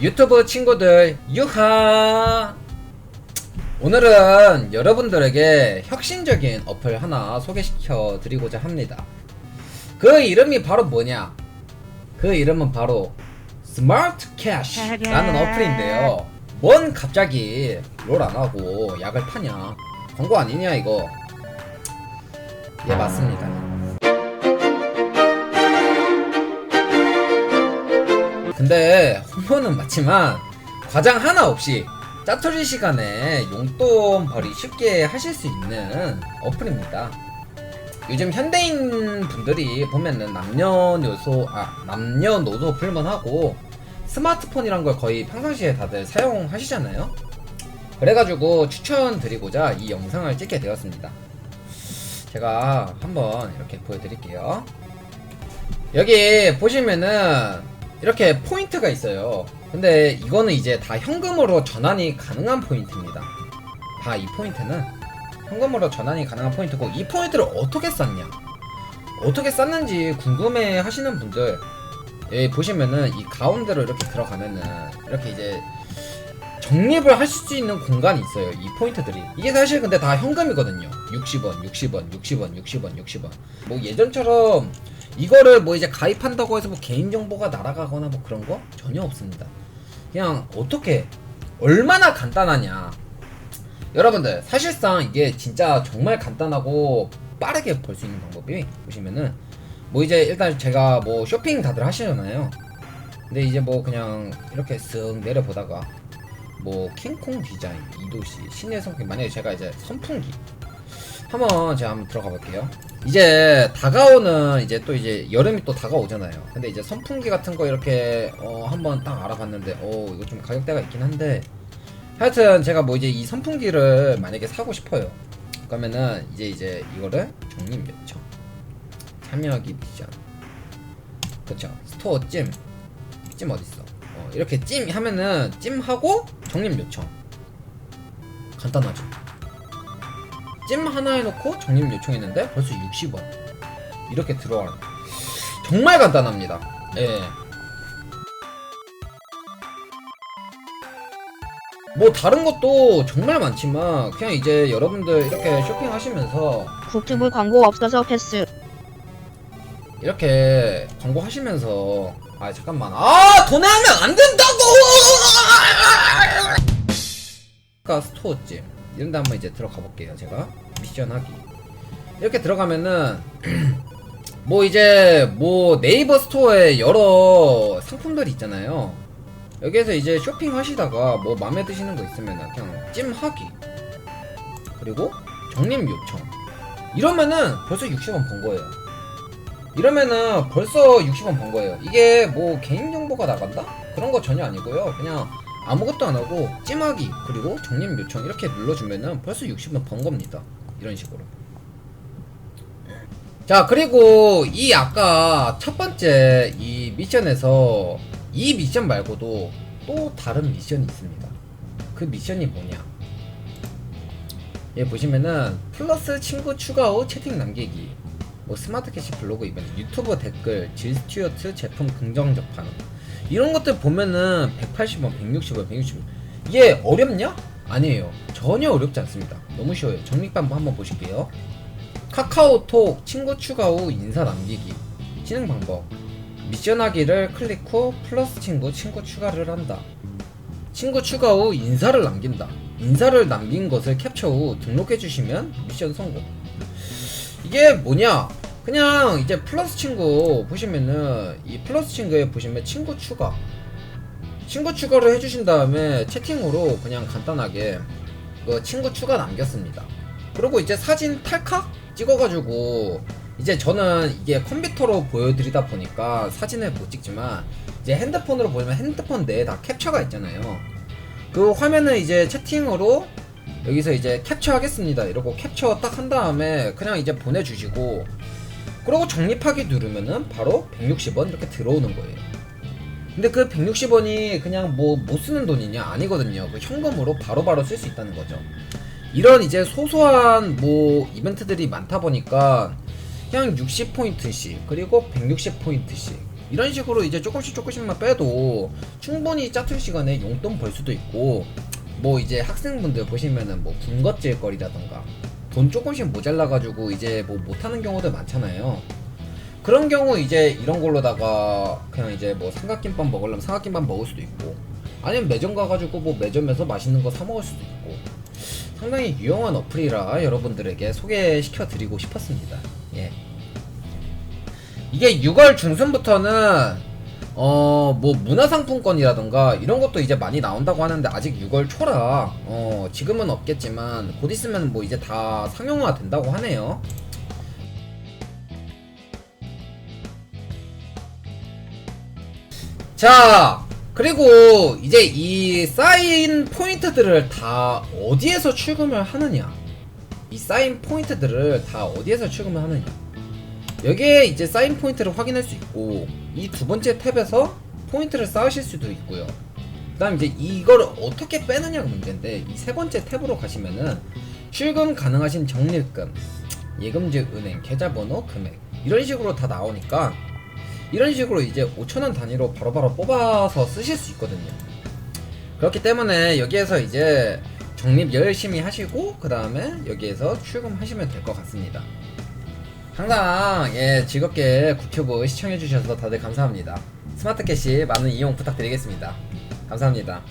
유튜브 친구들 유하! 오늘은 여러분들에게 혁신적인 어플 하나 소개시켜 드리고자 합니다. 그 이름이 바로 뭐냐? 그 이름은 바로 스마트 캐시라는 어플인데요. 뭔 갑자기 롤 안하고 약을 파냐? 광고 아니냐 이거? 예 맞습니다 근데 홍보는 맞지만 과장 하나 없이 짜투리 시간에 용돈 벌이 쉽게 하실 수 있는 어플입니다. 요즘 현대인 분들이 보면은 남녀노소 아 남녀노소 불문하고 스마트폰이란 걸 거의 평상시에 다들 사용하시잖아요. 그래가지고 추천드리고자 이 영상을 찍게 되었습니다. 제가 한번 이렇게 보여드릴게요. 여기 보시면은 이렇게 포인트가 있어요. 근데 이거는 이제 다 현금으로 전환이 가능한 포인트입니다. 다 이 포인트는 현금으로 전환이 가능한 포인트고 이 포인트를 어떻게 쌓냐? 어떻게 쌓는지 궁금해 하시는 분들 여기 보시면은 이 가운데로 이렇게 들어가면은 이렇게 이제 적립을 하실 수 있는 공간이 있어요. 이 포인트들이. 이게 사실 근데 다 현금이거든요. 60원, 60원, 60원, 60원, 60원. 뭐 예전처럼 이거를 뭐 이제 가입한다고 해서 뭐 개인정보가 날아가거나 뭐 그런 거 전혀 없습니다. 그냥 어떻게, 얼마나 간단하냐. 여러분들, 사실상 이게 진짜 정말 간단하고 빠르게 벌 수 있는 방법이 보시면은 뭐 이제 일단 제가 뭐 쇼핑 다들 하시잖아요. 근데 이제 뭐 그냥 이렇게 쓱 내려보다가 뭐 킹콩 디자인 이도시 신의 성격 만약에 제가 이제 선풍기 한번 제가 한번 들어가 볼게요. 이제 다가오는 이제 또 이제 여름이 또 다가오잖아요. 근데 이제 선풍기 같은 거 이렇게 어 한번 딱 알아봤는데 어 이거 좀 가격대가 있긴 한데 하여튼 제가 뭐 이제 이 선풍기를 만약에 사고 싶어요. 그러면은 이제 이제 이거를 적립 요청 참여하기 미션. 그쵸? 스토어 찜. 찜 어딨어? 어, 이렇게 찜 하면은 찜하고 적립 요청 간단하죠 찜 하나 해놓고 적립 요청했는데 벌써 60원. 이렇게 들어와요. 정말 간단합니다. 예. 뭐 다른 것도 정말 많지만 그냥 이제 여러분들 이렇게 쇼핑하시면서 국튜브 광고 없어서 패스. 이렇게 광고 하시면서 아 잠깐만. 아 돈에 하면 안 된다고! 아까 스토어집 이런데 한번 이제 들어가 볼게요 제가 미션 하기 이렇게 들어가면은 뭐 이제 뭐 네이버 스토어에 여러 상품들이 있잖아요 여기에서 이제 쇼핑 하시다가 뭐 마음에 드시는 거 있으면 그냥 찜하기 그리고 적립 요청 이러면은 벌써 60원 번 거예요 이러면은 벌써 60원 번 거예요. 이게 뭐 개인정보가 나간다? 그런 거 전혀 아니고요. 그냥 아무것도 안 하고 찜하기 그리고 적립 요청 이렇게 눌러주면은 벌써 60원 번 겁니다. 이런 식으로. 자 그리고 이 아까 첫 번째 이 미션에서 이 미션 말고도 또 다른 미션이 있습니다. 그 미션이 뭐냐? 예 보시면은 플러스 친구 추가 후 채팅 남기기 뭐 스마트 캐시 블로그 이벤트, 유튜브 댓글, 질 스튜어트 제품 긍정적 반응 이런 것들 보면은 180원, 160원, 160원 이게 어렵냐? 아니에요. 전혀 어렵지 않습니다. 너무 쉬워요. 정립반부 한번 보실게요. 카카오톡 친구 추가 후 인사 남기기 진행 방법 미션 하기를 클릭 후 플러스 친구 친구 추가를 한다. 친구 추가 후 인사를 남긴다. 인사를 남긴 것을 캡처 후 등록해 주시면 미션 성공. 이게 뭐냐? 그냥 이제 플러스 친구 보시면은 이 플러스 친구에 보시면 친구 추가 친구 추가를 해주신 다음에 채팅으로 그냥 간단하게 그 친구 추가 남겼습니다. 그리고 이제 사진 탈칵 찍어가지고 이제 저는 이게 컴퓨터로 보여드리다 보니까 사진을 못 찍지만 이제 핸드폰으로 보면 핸드폰 내에 다 캡처가 있잖아요. 그 화면을 이제 채팅으로 여기서 이제 캡처하겠습니다. 이러고 캡처 딱 한 다음에 그냥 이제 보내주시고 그러고 적립하기 누르면은 바로 160원 이렇게 들어오는 거예요. 근데 그 160원이 그냥 뭐 못 쓰는 돈이냐 아니거든요. 그 현금으로 바로바로 쓸 수 있다는 거죠. 이런 이제 소소한 뭐 이벤트들이 많다 보니까 그냥 60포인트씩 그리고 160포인트씩 이런 식으로 이제 조금씩 조금씩만 빼도 충분히 짜투리 시간에 용돈 벌 수도 있고 뭐 이제 학생분들 보시면은 뭐 군것질 거리라던가 돈 조금씩 모자라가지고 이제 뭐 못하는 경우도 많잖아요. 그런 경우 이제 이런 걸로다가 그냥 이제 뭐 삼각김밥 먹으려면 삼각김밥 먹을 수도 있고 아니면 매점 가가지고 뭐 매점에서 맛있는 거 사 먹을 수도 있고 상당히 유용한 어플이라 여러분들에게 소개시켜 드리고 싶었습니다. 예. 이게 6월 중순부터는 어 뭐 문화상품권이라던가 이런 것도 이제 많이 나온다고 하는데 아직 6월 초라. 어 지금은 없겠지만 곧 있으면 뭐 이제 다 상용화 된다고 하네요. 자 그리고 이제 이 쌓인 포인트들을 다 어디에서 출금을 하느냐? 이 쌓인 포인트들을 다 어디에서 출금을 하느냐 여기에 이제 쌓인 포인트를 확인할 수 있고 이 두 번째 탭에서 포인트를 쌓으실 수도 있고요. 그 다음 이제 이걸 어떻게 빼느냐가 문제인데 이 세 번째 탭으로 가시면은 출금 가능하신 적립금 예금지 은행 계좌번호 금액 이런 식으로 다 나오니까 이런 식으로 이제 5천원 단위로 바로 바로 뽑아서 쓰실 수 있거든요. 그렇기 때문에 여기에서 이제 적립 열심히 하시고 그 다음에 여기에서 출금하시면 될 것 같습니다 항상 예 즐겁게 구튜브 시청해주셔서 다들 감사합니다. 스마트 캐시 많은 이용 부탁드리겠습니다. 감사합니다